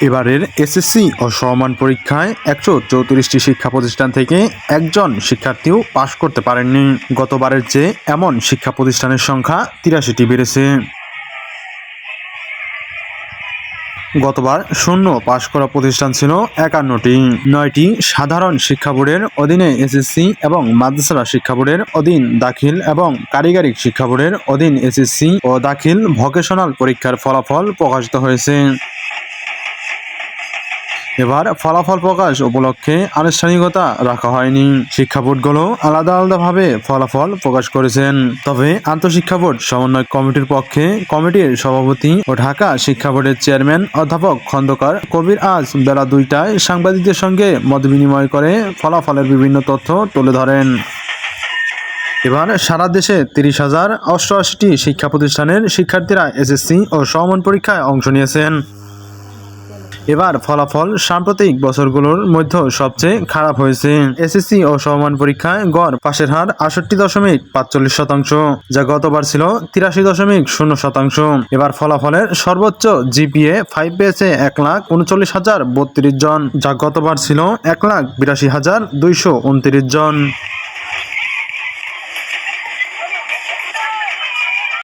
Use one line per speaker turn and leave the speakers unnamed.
এবারের এসএসসি ও সমান পরীক্ষায় একশো চৌত্রিশটি শিক্ষা প্রতিষ্ঠান থেকে একজন শিক্ষার্থীও পাশ করতে পারেননি। গতবারের চেয়ে এমন শিক্ষা প্রতিষ্ঠানের সংখ্যা তিরাশিটি বেড়েছে। গতবার শূন্য পাশ করা প্রতিষ্ঠান ছিল একান্নটি। নয়টি সাধারণ শিক্ষা বোর্ডের অধীনে এসএসসি এবং মাদ্রাসা শিক্ষা বোর্ডের অধীন দাখিল এবং কারিগরি শিক্ষা বোর্ডের অধীন এসএসসি ও দাখিল ভোকেশনাল পরীক্ষার ফলাফল প্রকাশিত হয়েছে। এবার ফলাফল প্রকাশ উপলক্ষে আনুষ্ঠানিকতা রাখা হয়নি। শিক্ষা বোর্ডগুলো আলাদা আলাদাভাবে ফলাফল প্রকাশ করেছেন। তবে আন্তঃশিক্ষা বোর্ড সমন্বয় কমিটির পক্ষে কমিটির সভাপতি ও ঢাকা শিক্ষা বোর্ডের চেয়ারম্যান অধ্যাপক খন্দকার কবির আজ বেলা দুইটায় সাংবাদিকদের সঙ্গে মত বিনিময় করে ফলাফলের বিভিন্ন তথ্য তুলে ধরেন। এবার সারা দেশে তিরিশ হাজার অষ্টআশিটি শিক্ষা প্রতিষ্ঠানের শিক্ষার্থীরা এসএসসি ও সমমান পরীক্ষায় অংশ নিয়েছেন। এবার ফলাফল সাম্প্রতিক বছরগুলোর মধ্যে সবচেয়ে খারাপ হয়েছে। এসএসসি ও সমমান পরীক্ষায় গড় পাশের হার আষট্টি দশমিক পাঁচচল্লিশ শতাংশ, যা গতবার ছিল তিরাশি দশমিক শূন্য শতাংশ। এবার ফলাফলের সর্বোচ্চ জিপিএ ফাইভ পেয়েছে এক লাখ উনচল্লিশ হাজার বত্রিশ জন, যা গতবার ছিল এক লাখ বিরাশি হাজার দুইশো উনত্রিশ জন।